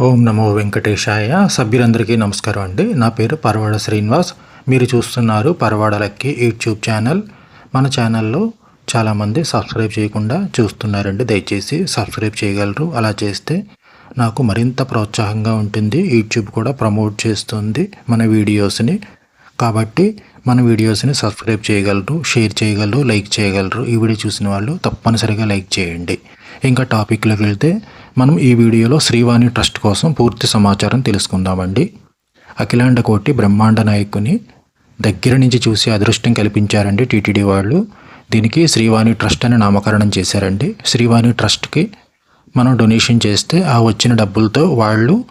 ఓం నమో వెంకటేశాయ. సభ్యులందరికీ నమస్కారం అండి. నా పేరు పరవాడ శ్రీనివాస్. మీరు చూస్తున్నారు పరవాడ లక్కి యూట్యూబ్ ఛానల్. మన ఛానల్లో చాలామంది సబ్స్క్రైబ్ చేయకుండా చూస్తున్నారండి. దయచేసి సబ్స్క్రైబ్ చేయగలరు. అలా చేస్తే నాకు మరింత ప్రోత్సాహంగా ఉంటుంది. యూట్యూబ్ కూడా ప్రమోట్ చేస్తుంది మన వీడియోస్ని. కాబట్టి మన వీడియోస్ని సబ్స్క్రైబ్ చేయగలరు షేర్ చేయగలరు లైక్ చేయగలరు. ఈ వీడియో చూసిన వాళ్ళు తప్పనిసరిగా లైక్ చేయండి. ఇంకా టాపిక్లోకి వెళ్తే మనం ఈ వీడియోలో శ్రీవాణి ట్రస్ట్ కోసం పూర్తి సమాచారం తెలుసుకుందామండి. అఖిలాండ కోటి బ్రహ్మాండ నాయకుని దగ్గర నుంచి చూసి అదృష్టం కల్పించారండి టీటీడీ వాళ్ళు. దీనికి శ్రీవాణి ట్రస్ట్ అని నామకరణం చేశారండి. శ్రీవాణి ట్రస్ట్కి మనం డొనేషన్ చేస్తే ఆ వచ్చిన డబ్బులతో వాళ్ళు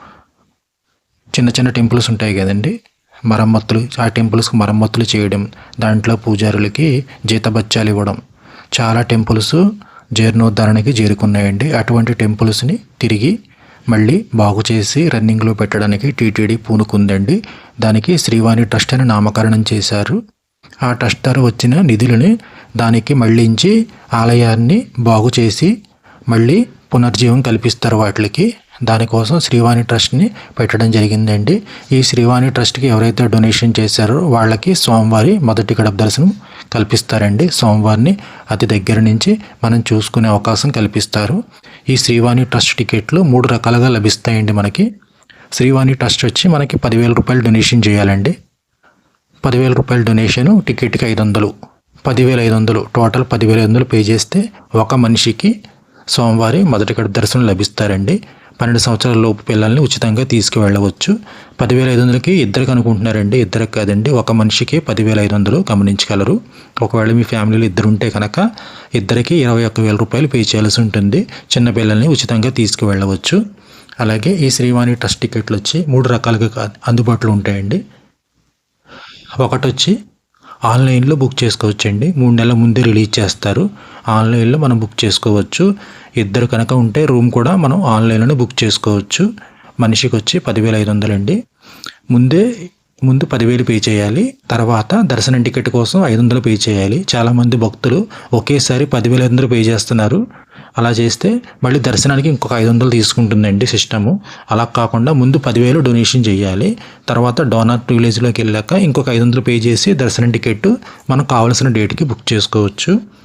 చిన్న చిన్న టెంపుల్స్ ఉంటాయి కదండి. మరమ్మతులు ఆ టెంపుల్స్కి మరమ్మతులు చేయడం దాంట్లో పూజారులకి జీతబత్యాలు ఇవ్వడం చాలా టెంపుల్స్ జీర్ణోద్ధరణకి చేరుకున్నాయండి. అటువంటి టెంపుల్స్ని తిరిగి మళ్ళీ బాగు చేసి రన్నింగ్లో పెట్టడానికి టీటీడీ పూనుకుందండి. దానికి శ్రీవాణి ట్రస్ట్ అని నామకరణం చేశారు. ఆ ట్రస్ట్ ద్వారా వచ్చిన నిధులని దానికి మళ్ళించి ఆలయాన్ని బాగు చేసి మళ్ళీ పునర్జీవం కల్పిస్తారు వాటికి. దానికోసం శ్రీవాణి ట్రస్ట్ని పెట్టడం జరిగిందండి. ఈ శ్రీవాణి ట్రస్ట్కి ఎవరైతే డొనేషన్ చేశారో వాళ్ళకి స్వామివారి మొదటి గడప దర్శనం కల్పిస్తారండి. సోమవారిని అతి దగ్గర నుంచి మనం చూసుకునే అవకాశం కల్పిస్తారు. ఈ శ్రీవాణి ట్రస్ట్ టికెట్లు మూడు రకాలుగా లభిస్తాయండి మనకి. శ్రీవాణి ట్రస్ట్ వచ్చి మనకి పదివేల రూపాయలు డొనేషన్ చేయాలండి. పదివేల రూపాయల డొనేషను టికెట్కి ఐదు వందలు. పదివేల ఐదు వందలు. టోటల్ పదివేల ఐదు వందలు పే చేస్తే ఒక మనిషికి సోమవారి మొదటి గడప దర్శనం లభిస్తారండి. పన్నెండు సంవత్సరాల లోపు పిల్లల్ని ఉచితంగా తీసుకువెళ్ళవచ్చు. పదివేల ఐదు వందలకి ఇద్దరికి అనుకుంటున్నారండి. ఇద్దరికి కాదండి. ఒక మనిషికి పదివేల ఐదు వందలు గమనించగలరు. ఒకవేళ మీ ఫ్యామిలీలో ఇద్దరు ఉంటే కనుక ఇద్దరికి ఇరవై ఒక్క వేల రూపాయలు పే చేయాల్సి ఉంటుంది. చిన్న పిల్లల్ని ఉచితంగా తీసుకువెళ్ళవచ్చు. అలాగే ఈ శ్రీవాణి ట్రస్ట్ టికెట్లు వచ్చి మూడు రకాలుగా అందుబాటులో ఉంటాయండి. ఒకటి వచ్చి ఆన్లైన్లో బుక్ చేసుకోవచ్చండి. మూడు నెలల ముందే రిలీజ్ చేస్తారు. ఆన్లైన్లో మనం బుక్ చేసుకోవచ్చు. ఇద్దరు కనుక ఉంటే రూమ్ కూడా మనం ఆన్లైన్లోనే బుక్ చేసుకోవచ్చు. మనిషికి వచ్చి పదివేల ఐదు వందలండి ముందే ముందు పదివేలు పే చేయాలి. తర్వాత దర్శనం టికెట్ కోసం ఐదు వందలు పే చేయాలి. చాలామంది భక్తులు ఒకేసారి పదివేల ఐదు వందలు పే చేస్తున్నారు. అలా చేస్తే మళ్ళీ దర్శనానికి ఇంకొక ఐదు వందలు తీసుకుంటుందండి సిస్టము. అలా కాకుండా ముందు పదివేలు డొనేషన్ చేయాలి. తర్వాత డోనార్ విలేజ్లోకి వెళ్ళాక ఇంకొక ఐదు వందలు పే చేసి దర్శనం టికెట్ మనకు కావాల్సిన డేట్కి బుక్ చేసుకోవచ్చు.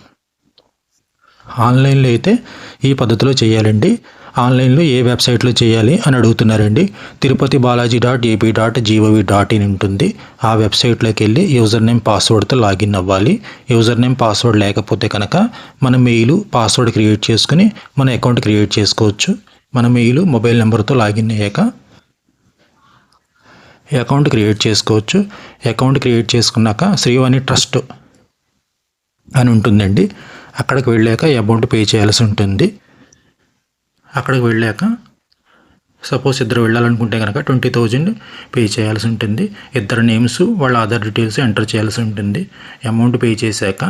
ఆన్లైన్లో అయితే ఈ పద్ధతిలో చేయాలండి. ఆన్లైన్లో ఏ వెబ్సైట్లో చేయాలి అని అడుగుతున్నారండి. Tirupati Balaji dot A P dot G O V dot in ఉంటుంది. ఆ వెబ్సైట్లోకి వెళ్ళి యూజర్ నేమ్ పాస్వర్డ్తో లాగిన్ అవ్వాలి. యూజర్ నేమ్ పాస్వర్డ్ లేకపోతే కనుక మన మెయిల్ పాస్వర్డ్ క్రియేట్ చేసుకుని మన అకౌంట్ క్రియేట్ చేసుకోవచ్చు. మన మెయిల్ మొబైల్ నెంబర్తో లాగిన్ అయ్యాక అకౌంట్ క్రియేట్ చేసుకోవచ్చు. అకౌంట్ క్రియేట్ చేసుకున్నాక శ్రీవాణి ట్రస్ట్ అని ఉంటుందండి. అక్కడికి వెళ్ళాక అమౌంట్ పే చేయాల్సి ఉంటుంది. అక్కడికి వెళ్ళాక సపోజ్ ఇద్దరు వెళ్ళాలనుకుంటే కనుక ట్వంటీ థౌజండ్ పే చేయాల్సి ఉంటుంది. ఇద్దరు నేమ్స్ వాళ్ళ ఆధార్ డీటెయిల్స్ ఎంటర్ చేయాల్సి ఉంటుంది. అమౌంట్ పే చేశాక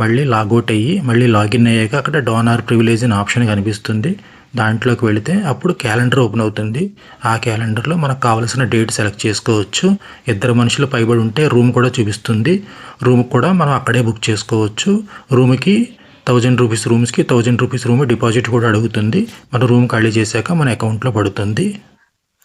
మళ్ళీ లాగౌట్ అయ్యి మళ్ళీ లాగిన్ అయ్యాక అక్కడ డోనార్ ప్రివిలేజ్ అని ఆప్షన్ కనిపిస్తుంది. దాంట్లోకి వెళితే అప్పుడు క్యాలెండర్ ఓపెన్ అవుతుంది. ఆ క్యాలెండర్లో మనకు కావాల్సిన డేట్ సెలెక్ట్ చేసుకోవచ్చు. ఇద్దరు మనుషులు పైబడి ఉంటే రూమ్ కూడా చూపిస్తుంది. రూమ్ కూడా మనం అక్కడే బుక్ చేసుకోవచ్చు. రూమ్కి థౌజండ్ రూపీస్ రూమ్స్కి థౌజండ్ రూపీస్ రూమ్ డిపాజిట్ కూడా అడుగుతుంది. మన రూమ్ ఖాళీ చేశాక మన అకౌంట్లో పడుతుంది.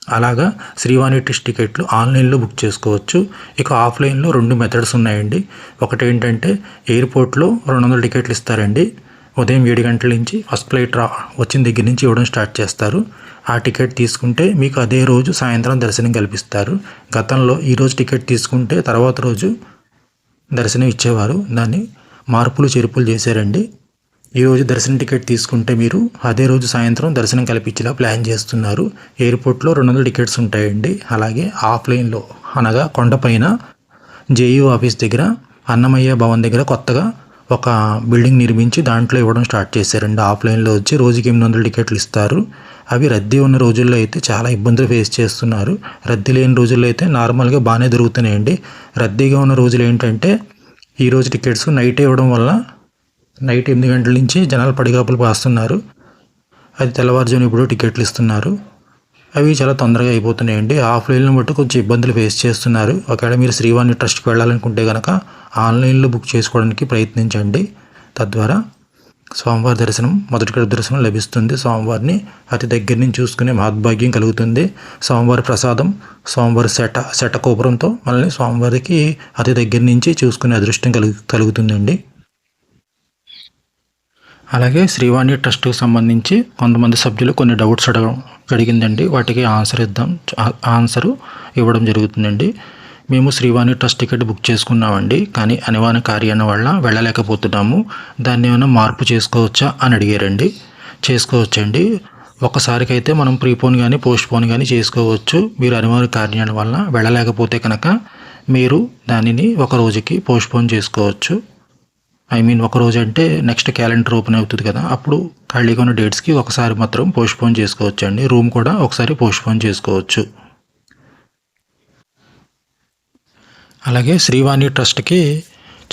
అలాగా శ్రీవాణి టెస్ట్ టికెట్లు ఆన్లైన్లో బుక్ చేసుకోవచ్చు. ఇక ఆఫ్లైన్లో రెండు మెథడ్స్ ఉన్నాయండి. ఒకటి ఏంటంటే ఎయిర్పోర్ట్లో రెండు వందల టికెట్లు ఇస్తారండి. ఉదయం ఏడు గంటల నుంచి ఫస్ట్ ఫ్లైట్ రా వచ్చిన దగ్గర నుంచి ఇవ్వడం స్టార్ట్ చేస్తారు. ఆ టికెట్ తీసుకుంటే మీకు అదే రోజు సాయంత్రం దర్శనం కల్పిస్తారు. గతంలో ఈరోజు టికెట్ తీసుకుంటే తర్వాత రోజు దర్శనం ఇచ్చేవారు. దాన్ని మార్పులు చేర్పులు చేశారండి. ఈరోజు దర్శనం టికెట్ తీసుకుంటే మీరు అదే రోజు సాయంత్రం దర్శనం కల్పించేలా ప్లాన్ చేస్తున్నారు. ఎయిర్పోర్ట్లో రెండు వందల టికెట్స్ ఉంటాయండి. అలాగే ఆఫ్లైన్లో అనగా కొండపైన జేయూ ఆఫీస్ దగ్గర అన్నమయ్య భవన్ దగ్గర కొత్తగా ఒక బిల్డింగ్ నిర్మించి దాంట్లో ఇవ్వడం స్టార్ట్ చేశారండి. ఆఫ్లైన్లో వచ్చి రోజుకి ఎనిమిది వందల టికెట్లు ఇస్తారు. అవి రద్దీ ఉన్న రోజుల్లో అయితే చాలా ఇబ్బందులు ఫేస్ చేస్తున్నారు. రద్దీ లేని రోజుల్లో అయితే నార్మల్గా బాగానే దొరుకుతున్నాయండి. రద్దీగా ఉన్న రోజులు ఏంటంటే ఈరోజు టికెట్స్ నైట్ ఇవ్వడం వల్ల నైట్ ఎనిమిది గంటల నుంచి జనాలు పడిగాపులు పాస్తున్నారు అది తెల్లవారుజాము ఇప్పుడు టికెట్లు ఇస్తున్నారు. అవి చాలా తొందరగా అయిపోతున్నాయండి. ఆఫ్లైన్లో బట్టి కొంచెం ఇబ్బందులు ఫేస్ చేస్తున్నారు. ఒకవేళ మీరు శ్రీవాణి ట్రస్ట్కి వెళ్ళాలనుకుంటే కనుక ఆన్లైన్లో బుక్ చేసుకోవడానికి ప్రయత్నించండి. తద్వారా స్వామివారి దర్శనం మొదటి గడుపు దర్శనం లభిస్తుంది. స్వామివారిని అతి దగ్గర నుంచి చూసుకునే మహద్భాగ్యం కలుగుతుంది. స్వామివారి ప్రసాదం స్వామివారి శట శటకోపురంతో మనల్ని స్వామివారికి అతి దగ్గర నుంచి చూసుకునే అదృష్టం కలుగు కలుగుతుందండి. అలాగే శ్రీవాణి ట్రస్ట్కి సంబంధించి కొంతమంది సభ్యులు కొన్ని డౌట్స్ అడగడం అడిగిందండి వాటికి ఆన్సర్ ఇద్దాం ఆన్సరు ఇవ్వడం జరుగుతుందండి. మేము శ్రీవాణి ట్రస్ట్ టికెట్ బుక్ చేసుకున్నామండి కానీ అనివార్య కార్యాన్ని వల్ల వెళ్ళలేకపోతున్నాము. దాన్ని ఏమైనా మార్పు చేసుకోవచ్చా అని అడిగారండి. చేసుకోవచ్చండి. ఒకసారికైతే మనం ప్రీపోన్ కానీ పోస్ట్ పోన్ కానీ చేసుకోవచ్చు. మీరు అనివార్య కార్యాల వల్ల వెళ్ళలేకపోతే కనుక మీరు దానిని ఒక రోజుకి పోస్ట్ పోన్ చేసుకోవచ్చు. ఐ మీన్ ఒక రోజు అంటే నెక్స్ట్ క్యాలెండర్ ఓపెన్ అవుతుంది కదా అప్పుడు ఖాళీగా ఉన్న డేట్స్కి ఒకసారి మాత్రం పోస్ట్పోన్ చేసుకోవచ్చు అండి రూమ్ కూడా ఒకసారి పోస్ట్పోన్ చేసుకోవచ్చు. అలాగే శ్రీవాణి ట్రస్ట్కి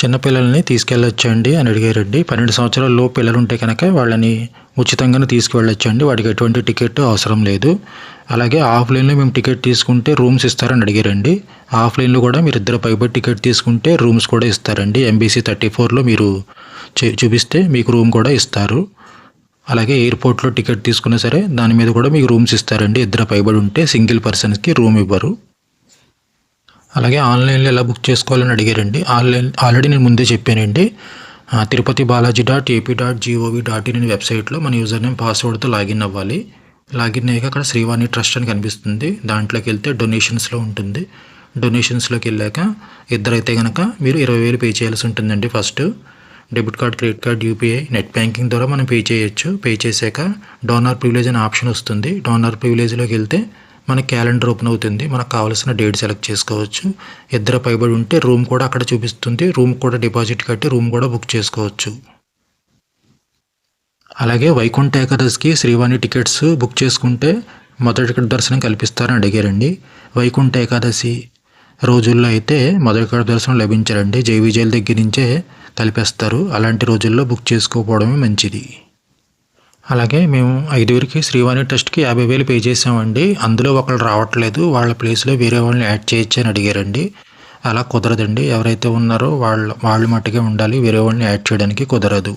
చిన్నపిల్లల్ని తీసుకెళ్ళొచ్చండి అని అడిగారండి పన్నెండు సంవత్సరాల లో పిల్లలు ఉంటే కనుక వాళ్ళని ఉచితంగానే తీసుకువెళ్ళొచ్చండి. వాడికి ఎటువంటి టికెట్ అవసరం లేదు. అలాగే ఆఫ్లైన్లో మేము టికెట్ తీసుకుంటే రూమ్స్ ఇస్తారని అడిగారండి ఆఫ్లైన్లో కూడా మీరు ఇద్దరు పైబడి టికెట్ తీసుకుంటే రూమ్స్ కూడా ఇస్తారండి. ఎంబీసీ థర్టీ ఫోర్లో మీరు చూపిస్తే మీకు రూమ్ కూడా ఇస్తారు. అలాగే ఎయిర్పోర్ట్లో టికెట్ తీసుకున్నా సరే దాని మీద కూడా మీకు రూమ్స్ ఇస్తారండి. ఇద్దరు పైబడి ఉంటే సింగిల్ పర్సన్స్కి రూమ్ ఇవ్వరు. అలాగే ఆన్లైన్లో ఎలా బుక్ చేసుకోవాలని అడిగారండి. ఆన్లైన్ ఆల్రెడీ నేను ముందే చెప్పానండి. Tirupati Balaji dot A P dot G O V dot in వెబ్సైట్లో మన యూజర్ నేమ్ పాస్వర్డ్తో లాగిన్ అవ్వాలి. లాగిన్ అయ్యాక అక్కడ శ్రీవాణి ట్రస్ట్ అని కనిపిస్తుంది. దాంట్లోకి వెళ్తే డొనేషన్స్లో ఉంటుంది. డొనేషన్స్లోకి వెళ్ళాక ఇద్దరైతే కనుక మీరు ఇరవై వేలు పే చేయాల్సి ఉంటుందండి first. Debit card credit card U P I net banking ద్వారా మనం పే చేయొచ్చు. పే చేశాక డోనర్ ప్రివిలేజ్ అనే ఆప్షన్ వస్తుంది. డోనర్ ప్రివిలేజ్లోకి వెళ్తే మన క్యాలెండర్ ఓపెన్ అవుతుంది. మనకు కావాల్సిన డేట్ సెలెక్ట్ చేసుకోవచ్చు. ఇద్దరు పైబడి ఉంటే రూమ్ కూడా అక్కడ చూపిస్తుంది. రూమ్ కూడా డిపాజిట్ కట్టి రూమ్ కూడా బుక్ చేసుకోవచ్చు. అలాగే వైకుంఠ ఏకాదశికి శ్రీవాణి టికెట్స్ బుక్ చేసుకుంటే మొదటి టికెట్ దర్శనం కల్పిస్తారని అడిగారండి. వైకుంఠ ఏకాదశి రోజుల్లో అయితే మొదటి టికెట్ దర్శనం లభించారండి జై దగ్గర నుంచే కలిపేస్తారు. అలాంటి రోజుల్లో బుక్ చేసుకోకపోవడమే మంచిది. అలాగే మేము ఐదుగురికి శ్రీవాణి టెస్ట్కి యాభై వేలు పే చేసామండి అందులో ఒకళ్ళు రావట్లేదు. వాళ్ళ ప్లేస్లో వేరే వాళ్ళని యాడ్ చేయొచ్చు అని అడిగారండి. అలా కుదరదండి. ఎవరైతే ఉన్నారో వాళ్ళ వాళ్ళు మట్టుగా ఉండాలి. వేరే వాళ్ళని యాడ్ చేయడానికి కుదరదు.